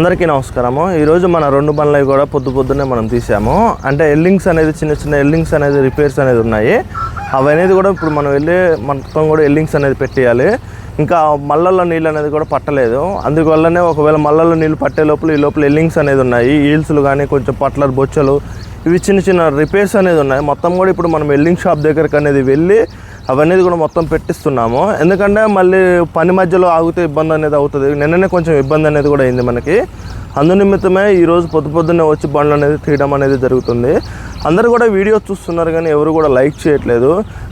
అందరికీ నమస్కారము. ఈరోజు మన రెండు బండ్లవి కూడా పొద్దు పొద్దున్నే మనం తీసాము. అంటే ఎల్లింగ్స్ అనేది చిన్న చిన్న ఎల్లింగ్స్ అనేది రిపేర్స్ అనేది ఉన్నాయి. అవి అనేది కూడా ఇప్పుడు మనం వెళ్ళి మొత్తం కూడా ఎల్లింగ్స్ అనేది పెట్టేయాలి. ఇంకా మల్లల్లో నీళ్ళు అనేది కూడా పట్టలేదు. అందువల్లనే ఒకవేళ మల్లల్లో నీళ్ళు పట్టే లోపల ఈ లోపల ఎల్లింగ్స్ అనేది ఉన్నాయి. ఈల్స్లు కానీ కొంచెం పట్లర్ బొచ్చలు ఇవి చిన్న చిన్న రిపేర్స్ అనేది ఉన్నాయి. మొత్తం కూడా ఇప్పుడు మనం ఎల్లింగ్ షాప్ దగ్గరికి అనేది వెళ్ళి అవన్నీ కూడా మొత్తం పెట్టిస్తున్నాము. ఎందుకంటే మళ్ళీ పని మధ్యలో ఆగితే ఇబ్బంది అనేది అవుతుంది. నిన్ననే కొంచెం ఇబ్బంది అనేది కూడా అయింది మనకి. అందునిమిత్తమే ఈరోజు పొద్దు పొద్దున్నే వచ్చి బండ్లు అనేది తీయడం అనేది జరుగుతుంది. అందరూ కూడా వీడియో చూస్తున్నారు కానీ ఎవరు కూడా లైక్ చేయట్లేదు.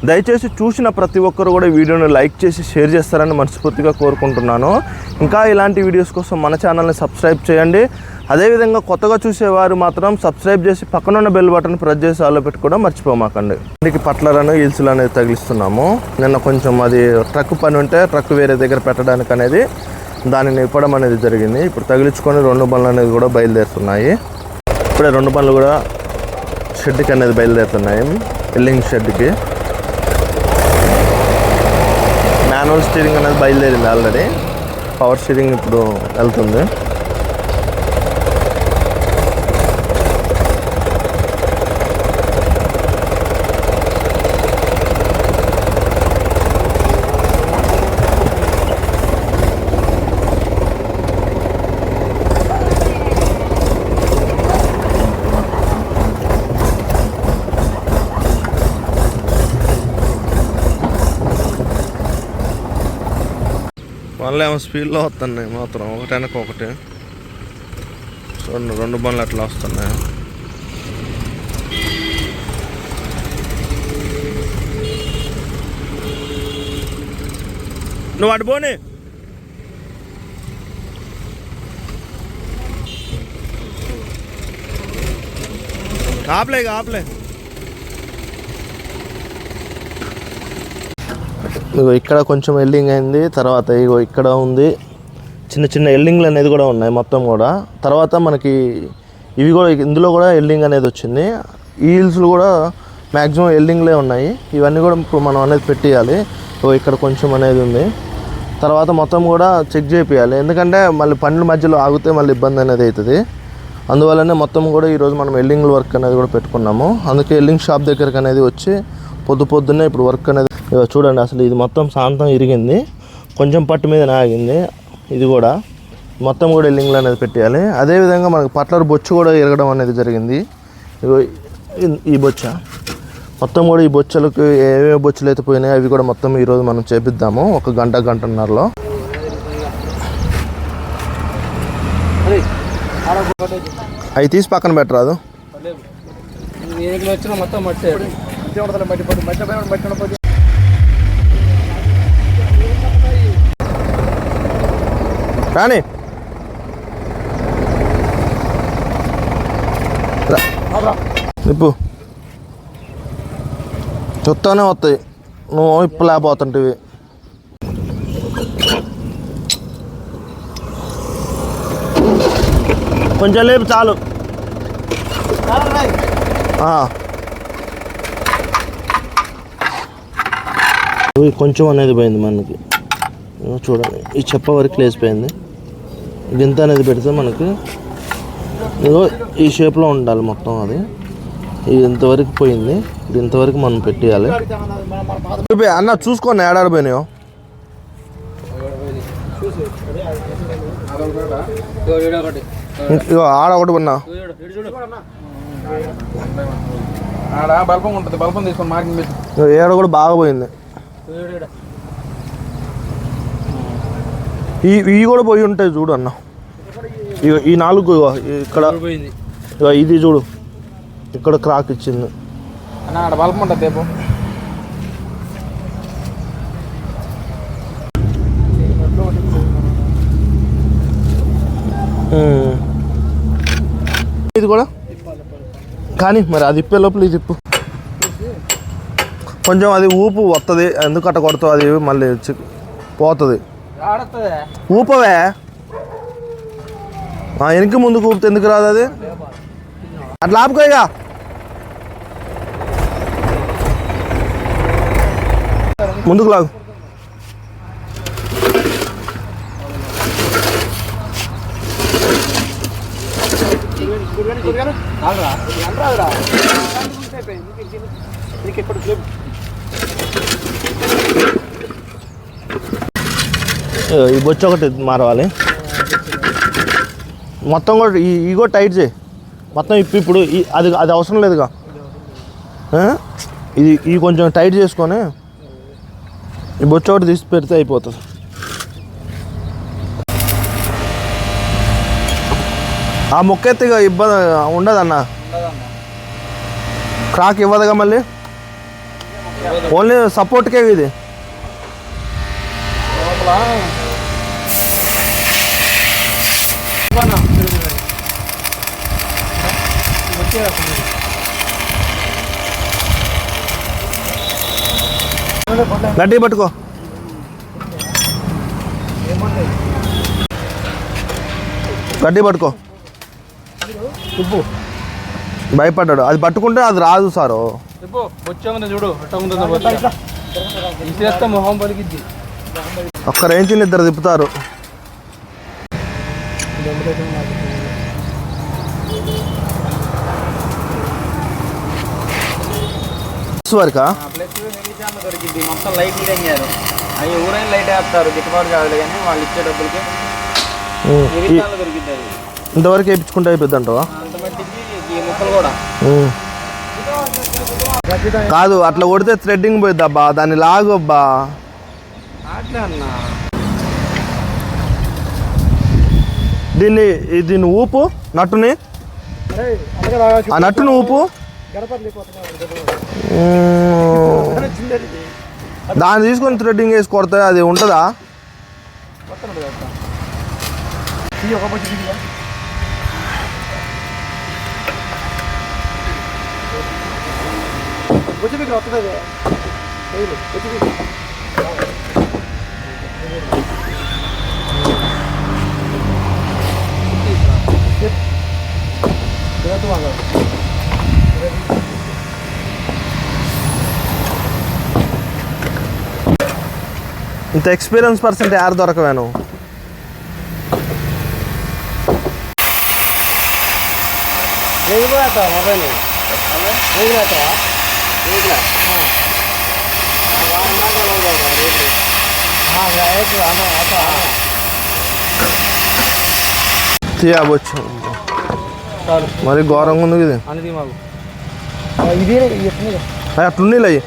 దయచేసి చూసిన ప్రతి ఒక్కరు కూడా వీడియోని లైక్ చేసి షేర్ చేస్తారని మనస్ఫూర్తిగా కోరుకుంటున్నాను. ఇంకా ఇలాంటి వీడియోస్ కోసం మన ఛానల్ని సబ్స్క్రైబ్ చేయండి. అదేవిధంగా కొత్తగా చూసేవారు మాత్రం సబ్స్క్రైబ్ చేసి పక్కన ఉన్న బెల్ బటన్ ప్రెస్ చేసి ఆలో పెట్టుకోవడం మర్చిపోమాకండి. ఇంటికి పట్లలను ఈల్స్లు అనేది తగిలిస్తున్నాము. నిన్న కొంచెం అది ట్రక్ పని ఉంటే ట్రక్ వేరే దగ్గర పెట్టడానికి అనేది దానిని ఇప్పడం అనేది జరిగింది. ఇప్పుడు తగిలించుకొని రెండు బండ్లు అనేది కూడా బయలుదేరుతున్నాయి. ఇప్పుడే రెండు బండ్లు కూడా షెడ్కి అనేది బయలుదేరుతున్నాయి. ఎల్లింగ్ షెడ్కి. మాన్యువల్ స్టీరింగ్ అనేది బయలుదేరింది ఆల్రెడీ. పవర్ స్టీరింగ్ ఇప్పుడు వెళ్తుంది. మళ్ళీ ఏమో స్పీడ్లో వస్తున్నాయి మాత్రం. ఒకటి వెనక ఒకటి. చూడండి రెండు బండ్లు అట్లా వస్తున్నాయి. నువ్వు అటు పోనీ. ఆపలే ఆపలే. ఇగో ఇక్కడ కొంచెం ఎల్డింగ్ అయింది తర్వాత ఇగో ఇక్కడ ఉంది. చిన్న చిన్న ఎల్డింగ్లు అనేది కూడా ఉన్నాయి మొత్తం కూడా. తర్వాత మనకి ఇవి కూడా ఇందులో కూడా ఎల్డింగ్ అనేది వచ్చింది. ఈ హిల్స్లు కూడా మ్యాక్సిమం ఎల్డింగ్లే ఉన్నాయి. ఇవన్నీ కూడా ఇప్పుడు మనం అనేది పెట్టేయాలి. ఇక్కడ కొంచెం అనేది ఉంది. తర్వాత మొత్తం కూడా చెక్ చేపియాలి. ఎందుకంటే మళ్ళీ పనుల మధ్యలో ఆగితే మళ్ళీ ఇబ్బంది అనేది అవుతుంది అందువల్లనే మొత్తం కూడా ఈరోజు మనం ఎల్డింగ్ వర్క్ అనేది కూడా పెట్టుకున్నాము. అందుకే ఎల్డింగ్ షాప్ దగ్గరకు అనేది వచ్చి పొద్దు పొద్దున్నే ఇప్పుడు వర్క్ అనేది ఇగో చూడండి అసలు ఇది మొత్తం శాంతం ఇరిగింది. కొంచెం పట్టు మీద ఆగింది ఇది కూడా మొత్తం కూడా ఎల్లింగ్లు అనేది పెట్టేయాలి. అదేవిధంగా మనకు పట్లర్ బొచ్చు కూడా ఇరగడం అనేది జరిగింది. ఇగో ఈ- బొచ్చ. మొత్తం కూడా ఈ బొచ్చలకు ఏవే బొచ్చులు అయితే పోయినాయి అవి కూడా మొత్తం ఈరోజు మనం చేపిద్దాము. ఒక గంట గంటన్నరలో. అవి తీసి పక్కన పెట్టరాదు. మొత్తం రాని నిప్పు. చూస్తానే వస్తాయి. నువ్వు ఇప్పుడు లేకపోతుంటివి. కొంచెం లేపు చాలు. కొంచెం అనేది పోయింది మనకి. చూడండి. ఈ చెప్ప వరకు లేచిపోయింది. గింత అనేది పెడితే మనకి ఇగో ఈ షేప్లో ఉండాలి మొత్తం అది. ఇది ఇంతవరకు పోయింది. ఇది ఇంతవరకు మనం పెట్టేయాలి. అన్న చూసుకోండి ఏడాడిపోయినాయో ఒకటి ఇగో ఆడ ఒకటి ఉన్నా ఆడ బల్పం ఉంటుంది బల్పం తీసుకొని మార్కింగ్ ఏడ కూడా బాగా పోయింది. ఈ ఇవి కూడా పోయి ఉంటాయి చూడు అన్న. ఇగో ఈ నాలుగు ఇక్కడ ఇగో ఇది చూడు. ఇక్కడ క్రాక్ ఇచ్చింది. అన్న ఉంటుంది దేపు. ఇది కూడా? కానీ మరి అది ఇప్పే లోపల ఇది ఇప్పు. కొంచెం అది ఊపు వస్తుంది ఎందుకు అట్ట కొడతావు అది మళ్ళీ పోతుంది. ఊపవే ఆ, వెనక్కి ముందుకు ఊపితే ఎందుకు రాదు అది అట్లా ఆపుకోయిగా ముందుకు లాగు ఇగో ఈ బొచ్చు ఒకటి మారవాలి. మొత్తం కూడా ఈ ఇగో టైట్ చేయి. మొత్తం ఇప్పి ఇప్పుడు అది అది అవసరం లేదుగా. ఇది ఈ కొంచెం టైట్ చేసుకొని ఈ బొచ్చు ఒకటి తీసి పెడితే అయిపోతుంది. ఆ మొక్క ఎత్తిగా ఇబ్బంది ఉండదన్న. క్రాక్ ఇవ్వదుగా మళ్ళీ? ఓన్లీ సపోర్ట్కే ఇది? గట్టి పట్టుకో గట్టి పట్టుకో ఉప్పు భయపడ్డాడు. అది పట్టుకుంటే అది రాదు సారు. చూడు. తీసేస్తే మొహం పలికిద్ది. ఒక్క రేంజ్ని ఇద్దరు తిప్పుతారు. వరకా? ప్లస్ మిగతా దొరికింది. మొత్తం లైట్ తెంగారు అవి ఊరైన లైట్ వేస్తారు గిట్టుబాటు కావాలి కానీ వాళ్ళు ఇచ్చే డబ్బులకి. దొరికింది అది. ఇంతవరకు వేయించుకుంటే అయిపోద్ది అంటావా అంత మట్టికి ఈ ముక్కలు కూడా. కాదు అట్లా కొడితే థ్రెడ్డింగ్ పోయిద్ది అబ్బా. దాన్ని లాగు అబ్బా అట్లే అన్న. దీన్ని దీన్ని ఊపు నట్టుని. ఆ నట్టుని ఊపు. దాన్ని తీసుకొని థ్రెడ్డింగ్ వేసి కొడితే అది ఉంటుందా? ఇంత ఎక్స్పీరియన్స్ పర్సెంట్ యారు దొరకవేను. తీయవచ్చు మరి ఘోరంగా ఉంది ఇది. అనేది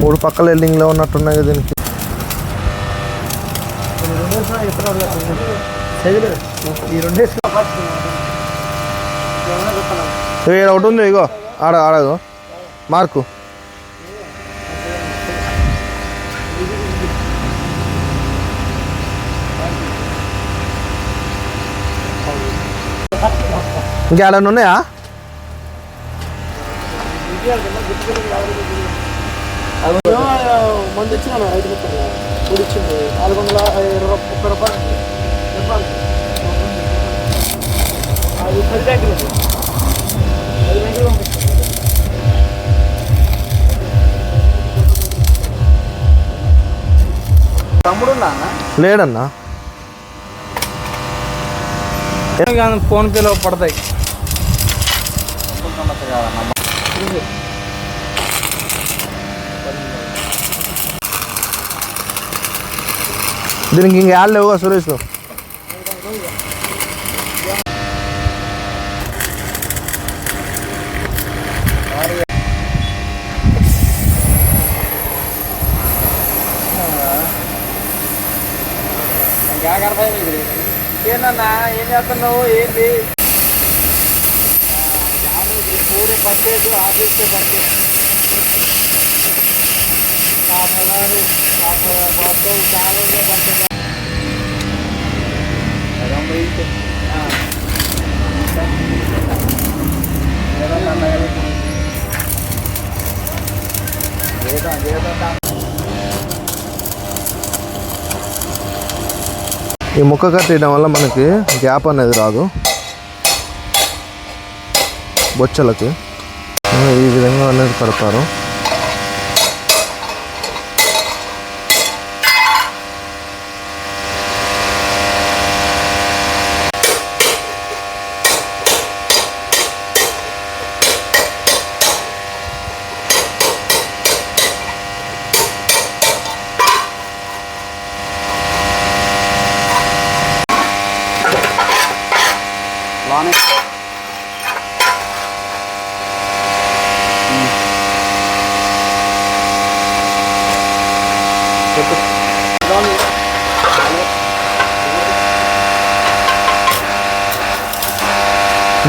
మూడు పక్కల ఎల్లింగ్లో ఉన్నట్టున్నాయి కదా దీనికి. ఈడ ఒకటి ఉంది ఇగో. ఆడ ఆడగో మార్కు. ఇంకేడన్నా ఉన్నాయా? మంది ఇచ్చినాను ఐదు రూపాయలు కూడి ఇచ్చింది నాలుగు వందల ఇరవై ముప్పై రూపాయలు చెప్పాలి అది పది ప్యాకెట్లు పది ప్యాకెట్లు పంపిస్తాను తమ్ముడు లేడన్నా? ఫోన్ పేలో పడతాయి దీనికి ఇంక యాడ్ లేవుగా సురేష్ ఏంటన్నా ఏం చేస్తున్నావు? ఏంటి ఊరే పట్టేసు ఆఫీస్కే పట్టేసు ఈ ముక్క కట్టేయడం వల్ల మనకి గ్యాప్ అనేది రాదు. బొచ్చలకి. ఈ విధంగా అనేది కడతారు.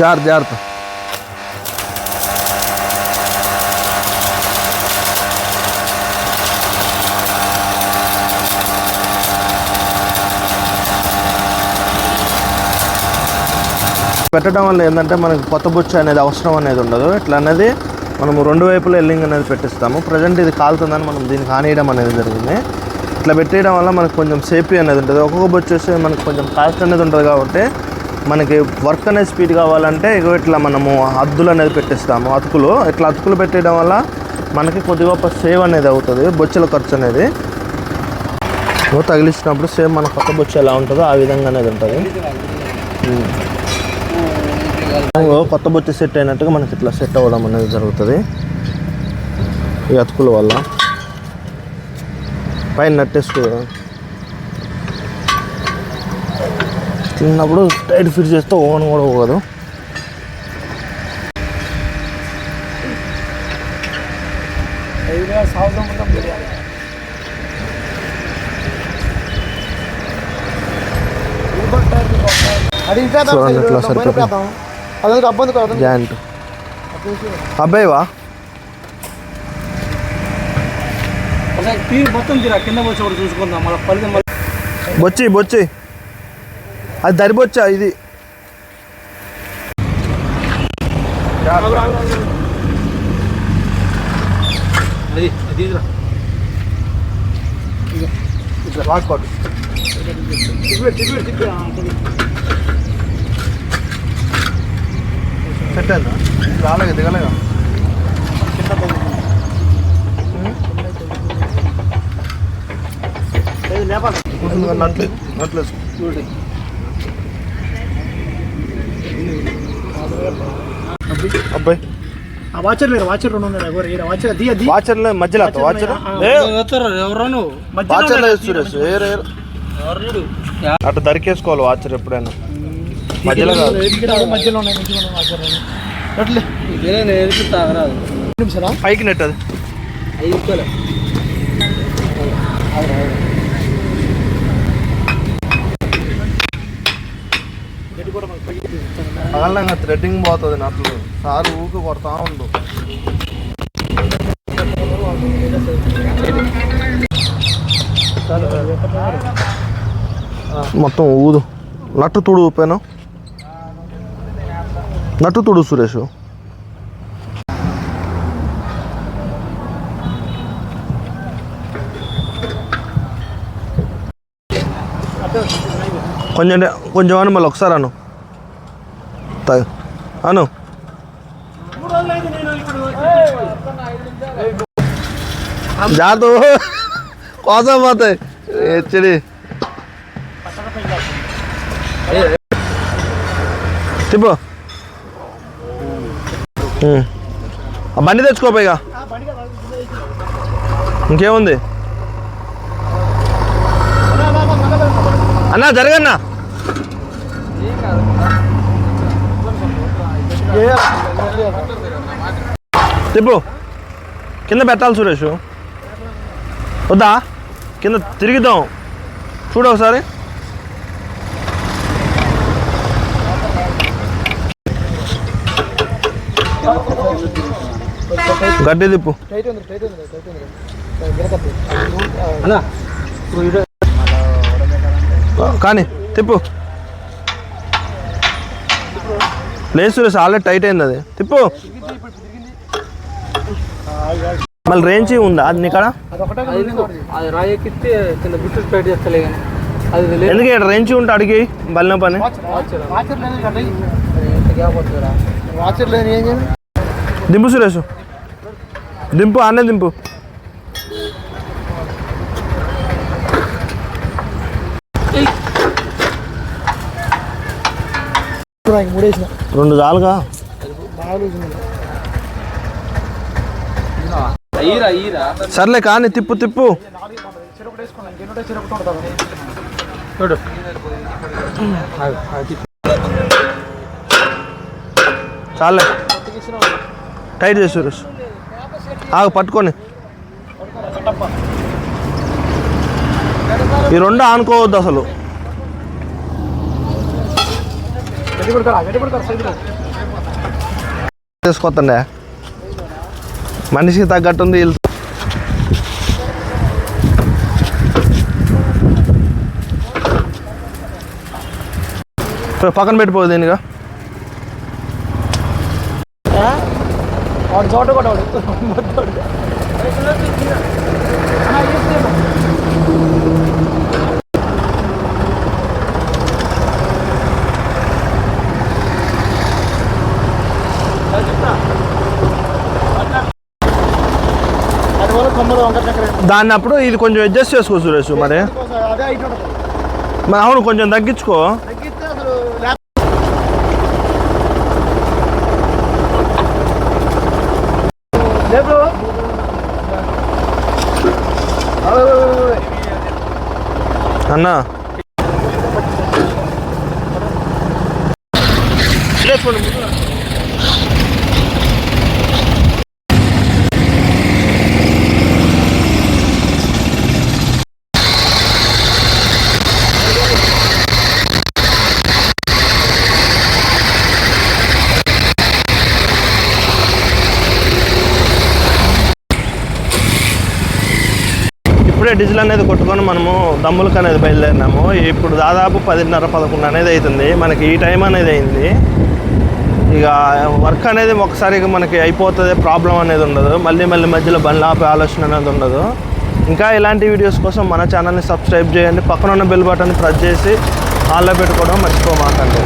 జాగ్రత్త జాగ్రత్త. పెట్టడం వల్ల ఏంటంటే మనకి కొత్త బుచ్చ అనేది అవసరం అనేది ఉండదు. ఇట్లా అనేది మనము రెండు వైపులా ఎల్లింగ్ అనేది పెట్టిస్తాము. ప్రజెంట్ ఇది కాలుతుందని మనం దీనికి ఆనేయడం అనేది జరిగింది. ఇట్లా పెట్టేయడం వల్ల మనకు కొంచెం సేఫ్టీ అనేది ఉంటుంది. ఒక్కొక్క బొచ్చు వస్తే మనకు కొంచెం కాస్ట్ అనేది ఉంటుంది కాబట్టి మనకి వర్క్ అనేది స్పీడ్ కావాలంటే ఇగో ఇట్లా మనము అద్దులు అనేది పెట్టిస్తాము. అతుకులు. ఇట్లా అతుకులు పెట్టడం వల్ల మనకి కొద్దిగా గొప్ప సేవ్ అనేది అవుతుంది. బొచ్చెల ఖర్చు అనేది. ఇగో తగిలించినప్పుడు సేమ్ మన కొత్త బొచ్చ ఎలా ఉంటుందో ఆ విధంగా అనేది ఉంటుంది. కొత్త బొచ్చ సెట్ అయినట్టుగా మనకి ఇట్లా సెట్ అవ్వడం అనేది జరుగుతుంది. ఈ అతుకుల వల్ల. పైన నట్టేసుకో. తిన్నప్పుడు టైట్ ఫిట్ చేస్తే ఓవన్ కూడా పోదు చూడండి ఎట్లా సరిపోతుంది. జాయింట్. అబ్బాయివా బొచ్చి బొచ్చి. అది దరిబొచ్చా ఇది. సెట్ అయిందా రాలేదు లేపాలి నట్లు నట్లు చూడండి అబ్బాయి. ఆ వాచర్ లేరు వాచర్ రెండు ఉన్నాయి ఎవరు ఈడ వాచర్ అది అది. వాచర్లో మధ్యలో వాచర్? ఎవరు సురేష్ అటు దరికేసుకోవాలి వాచర్ ఎప్పుడైనా. మధ్యలో కాదు. మధ్యలో పైకి నెట్ అది. ఐదు రూపాయలు పగలంగా థ్రెడ్డింగ్ పోతుంది నట్లు. సార్ ఊకి కొడతా ఉండు. మొత్తం ఊదు. నట్టు తుడు ఊపాను. నట్టు తుడు సురేష్. కొంచెం కొంచెం అని మళ్ళీ ఒకసారి అను. అను. జాగ్రత్త కోసం పోతాయి హెచ్చడి తిప్పు. బండి తెచ్చుకోపోయిగా ఇంకేముంది? అన్నా జరగన్నా. తిప్పు కింద పెట్టాలి సురేష్. వద్దా? కింద తిరిగిద్దాం చూడు ఒకసారి. గడ్డి తిప్పు. కానీ తిప్పు టైట్ ఉంది టైట్ ఉంది గిరకత్తి అన్నా ఇప్పుడు ఇదే కానీ తిప్పు లేదు సురేష్ ఆల్రెడీ టైట్ అయింది అది. తిప్పు. మళ్ళీ రేంజ్ ఉందా? అది నీకాడ అది కింద చేస్తలే కానీ ఎందుకు రెంచి ఉంటే అడిగి బలిన పని? దింపు సురేష్. దింపు అన్నే దింపు. మూడేసిన రెండు చాలుగా? సర్లే కానీ తిప్పు తిప్పు. చూడు. చాలే టైట్ చేసి సురేష్ ఆగు పట్టుకొని. ఈ రెండు ఆనుకోవద్దు అసలు గట్టి కొడతారా గట్టి కొడతారా సైడ్లో చేసుకోతండే మనిషికి తగ్గట్టుంది వీళ్ళు. పక్కన పెట్టిపోదు దీనిగా. చోట కూడా వాడు మొత్తం అది వల్ల తొమ్మిది వంకర చక్కెర దాన్ని అప్పుడు ఇది కొంచెం అడ్జస్ట్ చేసుకో సురేష్ మరి. మరి అవును కొంచెం తగ్గించుకో. అన్నా ఇప్పుడే డీజిల్ అనేది కొట్టుకొని మనము దమ్ములకు అనేది బయలుదేరినాము. ఇప్పుడు దాదాపు పదిన్నర పదకొండు అనేది అవుతుంది మనకి ఈ టైం అనేది అయింది. ఇక వర్క్ అనేది ఒకసారి మనకి అయిపోతుంది ప్రాబ్లం అనేది ఉండదు. మళ్ళీ మళ్ళీ మధ్యలో బండ్లు ఆపే ఆలోచన అనేది ఉండదు. ఇంకా ఇలాంటి వీడియోస్ కోసం మన ఛానల్ని సబ్స్క్రైబ్ చేయండి. పక్కన ఉన్న బెల్ బటన్ ప్రెస్ చేసి ఆల్లో పెట్టుకోవడం మర్చిపోమాకండి.